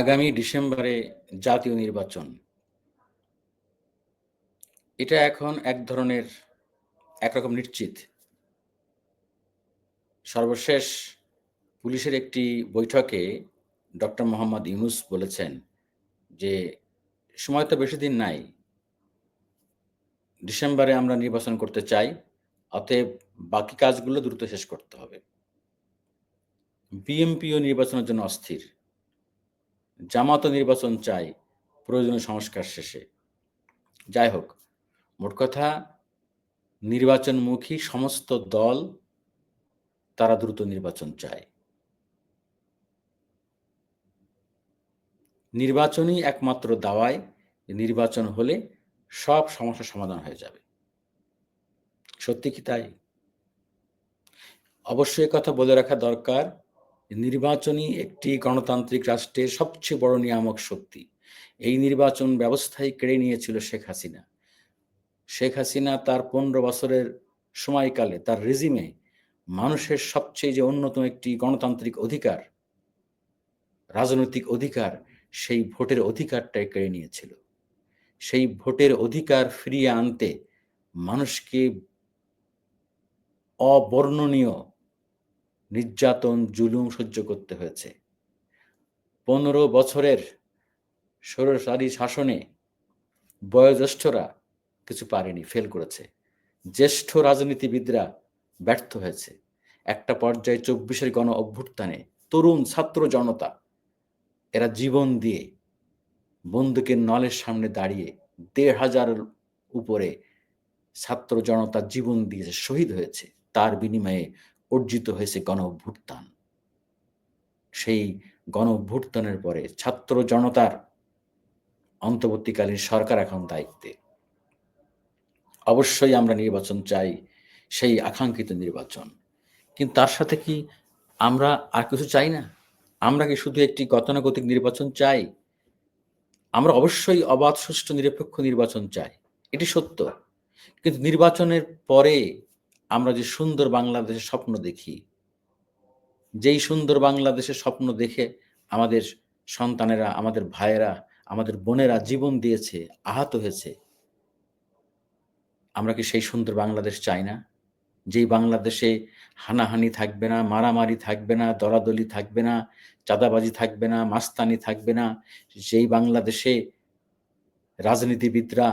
আগামী ডিসেম্বরে জাতীয় নির্বাচন। এটা এখন এক ধরনের একরকম নিশ্চিত। সর্বশেষ পুলিশের একটি বৈঠকে ডক্টর মোহাম্মদ ইউনুস বলেছেন যে, সময় তো বেশি দিন নাই। ডিসেম্বরে আমরা নির্বাচন করতে চাই, অতএব বাকি কাজগুলো দ্রুত শেষ করতে হবে। বিএমপিও নির্বাচনের জন্য অস্থির। জামাত নির্বাচন চাই, প্রয়োজনীয় সংস্কার শেষে। যাই হোক, মোট কথা, নির্বাচনমুখী সমস্ত দল তারা দ্রুত নির্বাচন চায়। নির্বাচনই একমাত্র দাওয়ায়, নির্বাচন হলে সব সমস্যার সমাধান হয়ে যাবে। সত্যি কি তাই? অবশ্যই কথা বলে রাখা দরকার। নির্বাচনই একটি গণতান্ত্রিক রাষ্ট্রের সবচেয়ে বড় নিয়ামক শক্তি। এই নির্বাচন ব্যবস্থায় কেড়ে নিয়েছিল শেখ হাসিনা। শেখ হাসিনা তার পনেরো বছরের সময়কালে, তার রেজিমে মানুষের সবচেয়ে যে অন্যতম একটি গণতান্ত্রিক অধিকার, রাজনৈতিক অধিকার, সেই ভোটের অধিকারটাই কেড়ে নিয়েছিল। সেই ভোটের অধিকার ফিরিয়ে আনতে মানুষকে অবর্ণনীয় নির্যাতন, জুলুম সহ্য করতে হয়েছে। পনেরো বছরের সরসারি শাসনে বয়োজ্যেষ্ঠরা কিছু পারেনি ফেল করেছে। জ্যেষ্ঠ রাজনীতিবিদরা ব্যর্থ হয়েছে। একটা পর্যায়ে চব্বিশের গণ অভ্যুত্থানে তরুণ ছাত্র জনতা, এরা জীবন দিয়ে বন্দুকের নলের সামনে দাঁড়িয়ে দেড় হাজার উপরে ছাত্র জনতা জীবন দিয়েছে, শহীদ হয়েছে। তার বিনিময়ে অর্জিত হয়েছে গণ সেই গণ পরে ছাত্র জনতার অন্তর্বর্তীকালীন সরকার এখন দায়িত্বে। অবশ্যই আমরা নির্বাচন চাই সেই আকাঙ্ক্ষিত নির্বাচন। কিন্তু তার সাথে কি আমরা আর কিছু চাই না? আমরা কি শুধু একটি গতানুগতিক নির্বাচন চাই? আমরা অবশ্যই অবাধ, সুষ্ঠু, নিরপেক্ষ নির্বাচন চাই। এটি সত্য। কিন্তু নির্বাচনের পরে আমরা যে সুন্দর বাংলাদেশের স্বপ্ন দেখি, যেই সুন্দর বাংলাদেশের স্বপ্ন দেখে আমাদের সন্তানেরা, আমাদের ভাইয়েরা, আমাদের বোনেরা জীবন দিয়েছে, আহত হয়েছে, আমরা কি সেই সুন্দর বাংলাদেশ চাই না? যেই বাংলাদেশে হানাহানি থাকবে না, মারামারি থাকবে না, দলাদলি থাকবে না, চাঁদাবাজি থাকবে না, মাস্তানি থাকবে না, যেই বাংলাদেশে রাজনীতিবিদরা,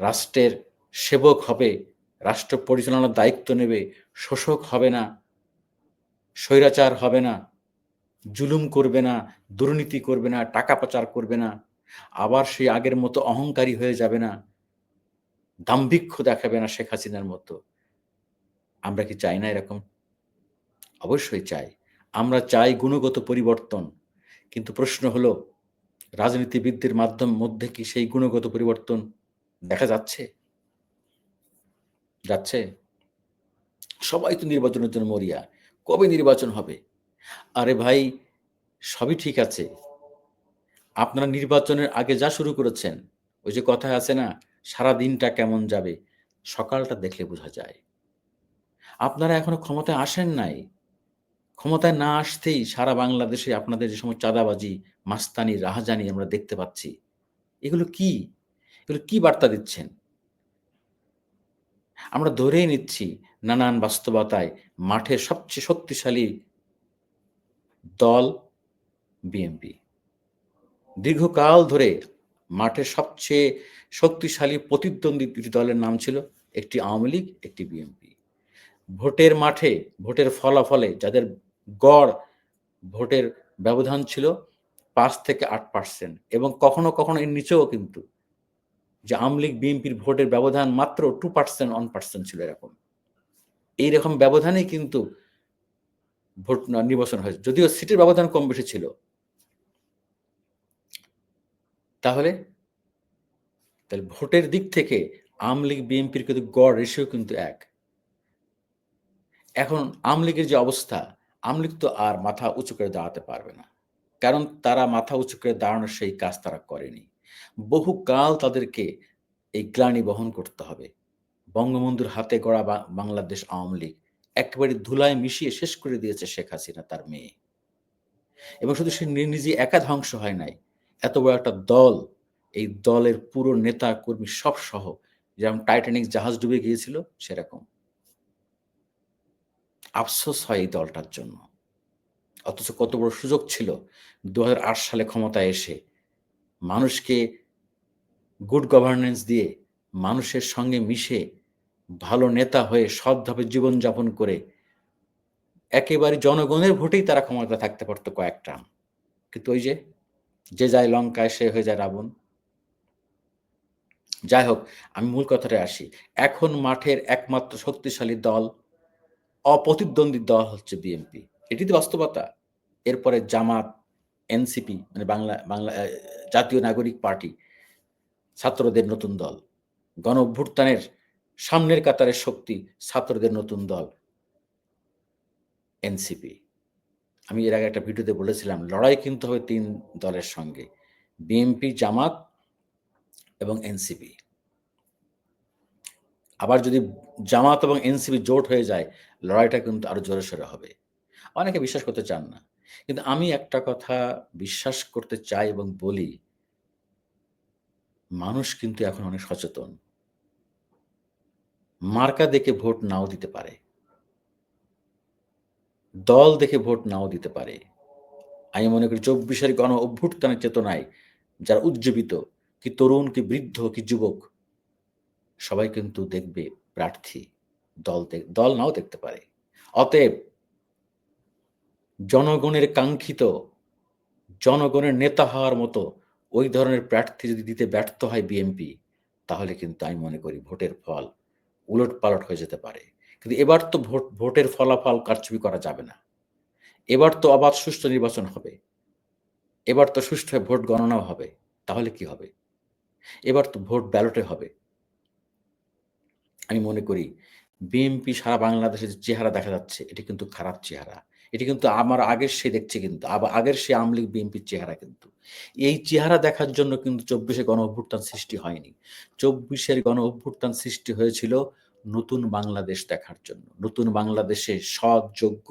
রাষ্ট্রের সেবক হবে রাষ্ট্র পরিচালনার দায়িত্ব নেবে, শোষক হবে না, স্বৈরাচার হবে না, জুলুম করবে না, দুর্নীতি করবে না, টাকা পাচার করবে না, আবার সেই আগের মতো অহংকারী হয়ে যাবে না, দাম্ভিক্ষ দেখাবে না শেখ হাসিনার মতো। আমরা কি চাই না এরকম? অবশ্যই চাই। আমরা চাই গুণগত পরিবর্তন। কিন্তু প্রশ্ন হলো, রাজনীতিবিদদের মাধ্যম মধ্যে কি সেই গুণগত পরিবর্তন দেখা যাচ্ছে? যাচ্ছে? সবাই তো নির্বাচনের জন্য মরিয়া। কবে নির্বাচন হবে? আরে ভাই, সবই ঠিক আছে। আপনারা নির্বাচনের আগে যা শুরু করেছেন, ওই যে কথা আছে না, সারা দিনটা কেমন যাবে, সকালটা দেখলে বোঝা যায়। আপনারা এখনও ক্ষমতায় আসেন নাই। ক্ষমতায় না আসতেই সারা বাংলাদেশে আপনাদের যে সময় চাঁদাবাজি, মাস্তানি, রাহাজানি আমরা দেখতে পাচ্ছি। এগুলো কি? এগুলো কি বার্তা দিচ্ছেন? আমরা ধরেই নিচ্ছি নানান বাস্তবতায় মাঠে সবচেয়ে শক্তিশালী দল বিএনপি দীর্ঘকাল ধরে মাঠের সবচেয়ে শক্তিশালী প্রতিদ্বন্দ্বী দুটি দলের নাম ছিল একটি আওয়ামী লীগ, একটি বিএনপি ভোটের মাঠে, ভোটের ফলাফলে যাদের গড় ভোটের ব্যবধান ছিল পাঁচ থেকে আট পার্সেন্ট এবং কখনো কখনো এর নিচেও কিন্তু যে আওয়ামী লীগ, বিএনপির ভোটের ব্যবধান মাত্র টু পার্সেন্ট ওয়ান পার্সেন্ট ছিল এরকম। এইরকম ব্যবধানেই কিন্তু ভোট নির্বাচন হয়েছে যদিও সিটের ব্যবধান কম বেশি ছিল। তাহলে তাহলে ভোটের দিক থেকে আওয়ামী লীগ, বিএনপির কিন্তু গড় রেশিও কিন্তু এক। এখন আওয়ামী লীগের যে অবস্থা, আওয়ামী লীগ তো আর মাথা উঁচু করে দাঁড়াতে পারবে না। কারণ তারা মাথা উঁচু করে দাঁড়ানোর সেই কাজ তারা করেনি। বহুকাল তাদেরকে এই গ্লানি বহন করতে হবে। বঙ্গবন্ধুর হাতে গড়া বাংলাদেশ আওয়ামী লীগ একেবারে ধুলায় মিশিয়ে শেষ করে দিয়েছে শেখ হাসিনা তার মেয়ে। এবং শুধু সে নিজে একা ধ্বংস হয় নাই, এত বড় একটা দল, এই দলের পুরো নেতা, কর্মী সব সহ যেমন টাইটানিক জাহাজ ডুবে গিয়েছিল, সেরকম। আফসোস হয় এই দলটার জন্য। অথচ কত বড় সুযোগ ছিল দু হাজার আট সালে ক্ষমতায় এসে মানুষকে গুড গভর্নেন্স দিয়ে মানুষের সঙ্গে মিশে ভালো নেতা হয়ে সৎভাবে জীবনযাপন করে একেবারে জনগণের ভোটেই তারা ক্ষমতা থাকতে পারতো কয়েকটা। কিন্তু ওই যে যে যায় লঙ্কায় সে হয়ে যায় রাবণ। যাই হোক, আমি মূল কথাটা আসি। এখন মাঠের একমাত্র শক্তিশালী দল, অপ্রতিদ্বন্দ্বী দল হচ্ছে বিএনপি। এটি তো বাস্তবতা। এরপরে জামাত এনসিপি মানে বাংলা বাংলা জাতীয় নাগরিক পার্টি, ছাত্রদের নতুন দল। গণ অভ্যুত্থানের সামনের কাতারের শক্তি ছাত্রদের নতুন দল এনসিপি আমি এর আগে একটা ভিডিওতে বলেছিলাম, লড়াই কিন্তু হবে তিন দলের সঙ্গে বিএনপি জামাত এবং এনসিপি আবার যদি জামাত এবং এনসিপি জোট হয়ে যায়, লড়াইটা কিন্তু আরও জোরে সোরে হবে। অনেকে বিশ্বাস করতে চান না। কিন্তু আমি একটা কথা বিশ্বাস করতে চাই এবং বলি, মানুষ কিন্তু এখন অনেক সচেতন। মার্কা দেখে ভোট নাও দিতে পারে। দল দেখে ভোট নাও দিতে পারে। আমি মনে করি চব্বিশের গণ অভ্যুত্থানের চেতনায় যারা উজ্জীবিত, কি তরুণ, কি বৃদ্ধ, কি যুবক, সবাই কিন্তু দেখবে প্রার্থী দল দল নাও দেখতে পারে। অতএব জনগণের কাঙ্ক্ষিত, জনগণের নেতা হওয়ার মতো ওই ধরনের প্রার্থী যদি দিতে ব্যর্থ হয় বিএনপি, তাহলে কিন্তু আমি মনে করি ভোটের ফল উলট পালট হয়ে যেতে পারে। কিন্তু এবার তো ভোট, ভোটের ফলাফল কারচুপি করা যাবে না। এবার তো অবাধ সুষ্ঠু নির্বাচন হবে। এবার তো সুষ্ঠু ভোট গণনাও হবে। তাহলে কি হবে? এবার তো ভোট ব্যালটে হবে। আমি মনে করি বিএনপি সারা বাংলাদেশের যে চেহারা দেখা যাচ্ছে। এটি কিন্তু খারাপ চেহারা। এটি কিন্তু আমার আগের সে দেখছে কিন্তু আবার আগের সে আমলিগ বিএনপির চেহারা কিন্তু। এই চেহারা দেখার জন্য কিন্তু চব্বিশে গণ অভ্যুত্থান সৃষ্টি হয়নি। চব্বিশের গণ অভ্যুত্থান সৃষ্টি হয়েছিল নতুন বাংলাদেশ দেখার জন্য। নতুন বাংলাদেশে সৎ, যোগ্য,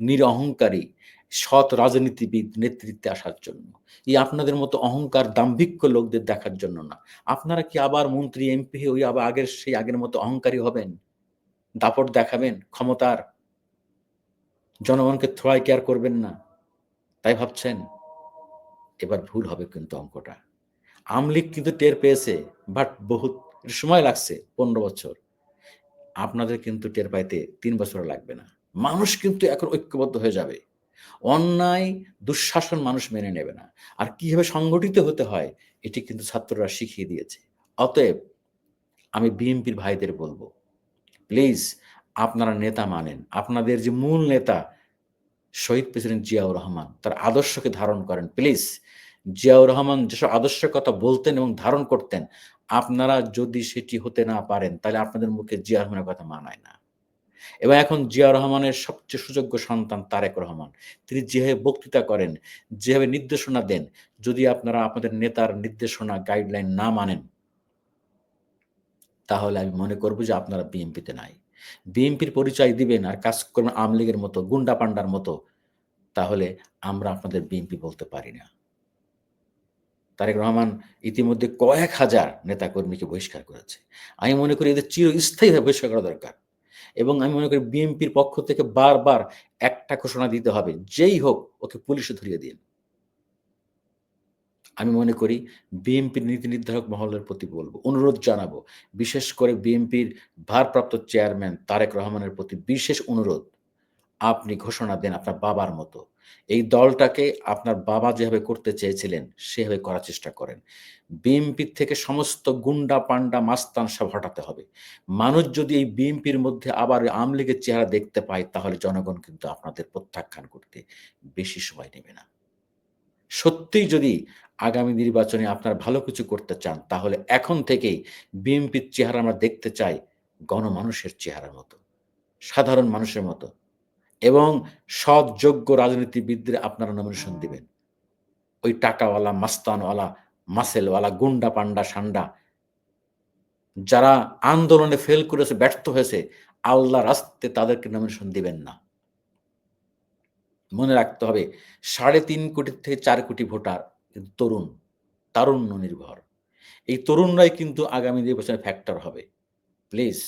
নিরহংকারী, সৎ রাজনীতিবিদ নেতৃত্বে আসার জন্য। এই আপনাদের মতো অহংকার দাম্ভিক্য লোকদের দেখার জন্য না। আপনারা কি আবার মন্ত্রী, এমপি হয়ে ওই আবার আগের সেই আগের মতো অহংকারী হবেন? দাপট দেখাবেন? ক্ষমতার জনগণকে থ্রয় কেয়ার করবেন না। তাই ভাবছেন, এবার ভুল হবে কিন্তু অঙ্কটা। আমলিগ কিন্তু টের পেয়েছে বাট বহুত সময় লাগছে, পনেরো বছর। আপনাদের কিন্তু টের পাইতে তিন বছর লাগবে না। মানুষ কিন্তু এখন ঐক্যবদ্ধ হয়ে যাবে। অন্যায়, দুঃশাসন মানুষ মেনে নেবে না। আর কীভাবে সংগঠিত হতে হয়, এটি কিন্তু ছাত্ররা শিখিয়ে দিয়েছে। অতএব, আমি বিএনপির ভাইদের বলব প্লিজ আপনারা নেতা মানেন। আপনাদের যে মূল নেতা শহীদ প্রেসিডেন্ট জিয়াউর রহমান, তার আদর্শকে ধারণ করেন। প্লিজ, জিয়াউর রহমান যেসব আদর্শের কথা বলতেন এবং ধারণ করতেন, আপনারা যদি সেটি হতে না পারেন, তাহলে আপনাদের মুখে জিয়া রহমানের কথা মানায় না। এবং এখন জিয়া রহমানের সবচেয়ে সুযোগ্য সন্তান তারেক রহমান। তিনি যেভাবে বক্তৃতা করেন, যেভাবে নির্দেশনা দেন, যদি আপনারা আপনাদের নেতার নির্দেশনা গাইডলাইন না মানেন, তাহলে আমি মনে করব যে আপনারা বিএনপিতে নাই। বিএনপির পরিচয় দিবেন আর কাজ করবেন আওয়ামী লীগের মতো, গুন্ডা পান্ডার মতো, তাহলে আমরা আপনাদের বিএনপি বলতে পারি না। তারেক রহমান ইতিমধ্যে কয়েক হাজার নেতাকর্মীকে বহিষ্কার করেছে। আমি মনে করি এদের চিরস্থায়ীভাবে বহিষ্কার করা দরকার। এবং আমি মনে করি বিএনপির পক্ষ থেকে বারবার একটা ঘোষণা দিতে হবে, যেই হোক ওকে পুলিশে ধরিয়ে দিন। আমি মনে করি বিএনপির নীতি নির্ধারক মহলের প্রতি বলব, অনুরোধ জানাব, বিশেষ করে বিএনপির ভারপ্রাপ্ত চেয়ারম্যান তারেক রহমানের প্রতি বিশেষ অনুরোধ। আপনি ঘোষণা দেন আপনার বাবার মতো। এই দলটাকে আপনার বাবা যেভাবে করতে চেয়েছিলেন, সেভাবে করার চেষ্টা করেন। বিএনপির থেকে সমস্ত গুন্ডা পান্ডা মাস্তান সব হটাতে হবে। মানুষ যদি এই বিএনপির মধ্যে আবার আমলিগের চেহারা দেখতে পায়, তাহলে জনগণ কিন্তু আপনাদের প্রত্যাখ্যান করতে বেশি সময় নেবে না। সত্যিই যদি আগামী নির্বাচনে আপনার ভালো কিছু করতে চান, তাহলে এখন থেকেই বিএনপির চেহারা আমরা দেখতে চাই গণমানুষের চেহারার মতো, সাধারণ মানুষের মতো এবং সৎ, যোগ্য রাজনীতিবিদদের আপনারা নমিনেশন দিবেন। ওই টাকাওয়ালা, মাস্তানওয়ালা, মাসেলওয়ালা, গুন্ডা, পান্ডা, সান্ডা যারা আন্দোলনে ফেল করেছে, ব্যর্থ হয়েছে আল্লাহ রাস্তে তাদেরকে নমিনেশন দিবেন না। মনে রাখতে হবে, সাড়ে তিন কোটি থেকে চার কোটি ভোটার কিন্তু তরুণ, তারুণ্য নির্ভর। এই তরুণরাই কিন্তু আগামী নির্বাচনে ফ্যাক্টর হবে। প্লিজ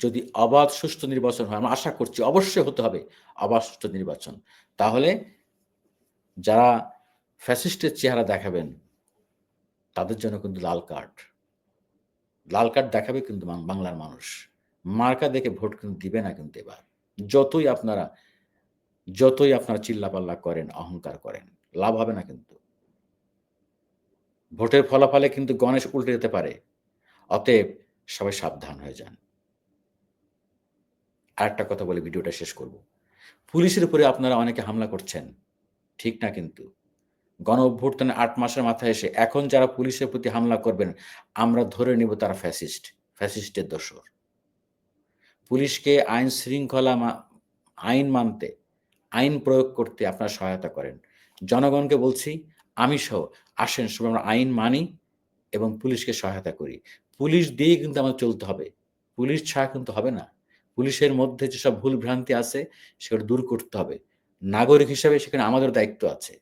যদি অবাধ সুষ্ঠু নির্বাচন হয়, আমরা আশা করছি অবশ্যই হতে হবে অবাধ সুষ্ঠু নির্বাচন। তাহলে যারা ফ্যাসিস্টের চেহারা দেখাবেন, তাদের জন্য কিন্তু লাল কার্ড। লাল কার্ড দেখাবে কিন্তু বাংলার মানুষ। মার্কা দেখে ভোট কিন্তু দিবে না কিন্তু এবার। যতই আপনারা যতই আপনারা চিল্লাপাল্লা করেন, অহংকার করেন, লাভ হবে না কিন্তু। ভোটের ফলাফলে কিন্তু গণেশ উল্টে যেতে পারে। অতএব সবাই সাবধান হয়ে যান। আরেকটা কথা বলে ভিডিওটা শেষ করব। পুলিশের উপরে আপনারা অনেকে হামলা করছেন, ঠিক না কিন্তু? গণ অভ্যুত্থানে আট মাসের মাথায় এসে এখন যারা পুলিশের প্রতি হামলা করবেন, আমরা ধরে নেব তারা ফ্যাসিস্ট, ফ্যাসিস্টের দোষর। পুলিশকে আইন শৃঙ্খলা আইন মানতে আইন প্রয়োগ করতে আপনারা সহায়তা করেন। জনগণকে বলছি, আমি সহ আসেন সব আমরা আইন মানি এবং পুলিশকে সহায়তা করি। পুলিশ দিয়ে কিন্তু আমাদের চলতে হবে। পুলিশ ছাড়া কিন্তু হবে না। পুলিশের মধ্যে যেসব ভুল ভ্রান্তি আছে, সেগুলো দূর করতে হবে। নাগরিক হিসাবে সেখানে আমাদের দায়িত্ব আছে।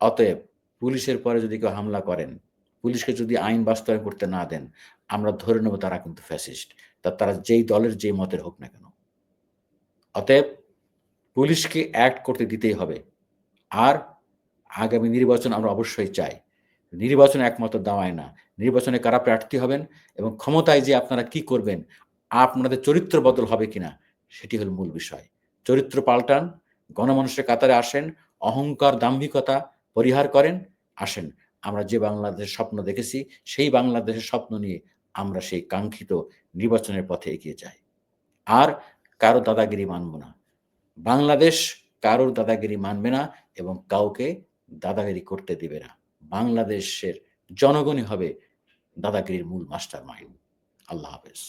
অতএব পুলিশের পরে যদি কেউ হামলা করেন, পুলিশকে যদি আইন বাস্তবায়ন করতে না দেন, আমরা ধরে নেব তারা কিন্তু ফ্যাসিস্ট। তা তারা যেই দলের যেই মতের হোক না কেন। অতএব পুলিশকে অ্যাক্ট করতে দিতেই হবে। আর আগামী নির্বাচন আমরা অবশ্যই চাই। নির্বাচন একমাত্র দাওয়ায় না। নির্বাচনে কারা প্রার্থী হবেন এবং ক্ষমতায় যে আপনারা কি করবেন, আপনাদের চরিত্র বদল হবে কিনা, সেটি হল মূল বিষয়। চরিত্র পাল্টান, গণমানুষের কাতারে আসেন, অহংকার, দাম্ভিকতা পরিহার করেন, আসেন। আমরা যে বাংলাদেশের স্বপ্ন দেখেছি, সেই বাংলাদেশের স্বপ্ন নিয়ে আমরা সেই কাঙ্ক্ষিত নির্বাচনের পথে এগিয়ে যাই। আর কারও দাদাগিরি মানব না। বাংলাদেশ কারোর দাদাগিরি মানবে না এবং কাউকে দাদাগিরি করতে দিবে না। বাংলাদেশের জনগণই হবে দাদাগিরির মূল মাস্টার মাইন্ড আল্লাহ হাফেজ।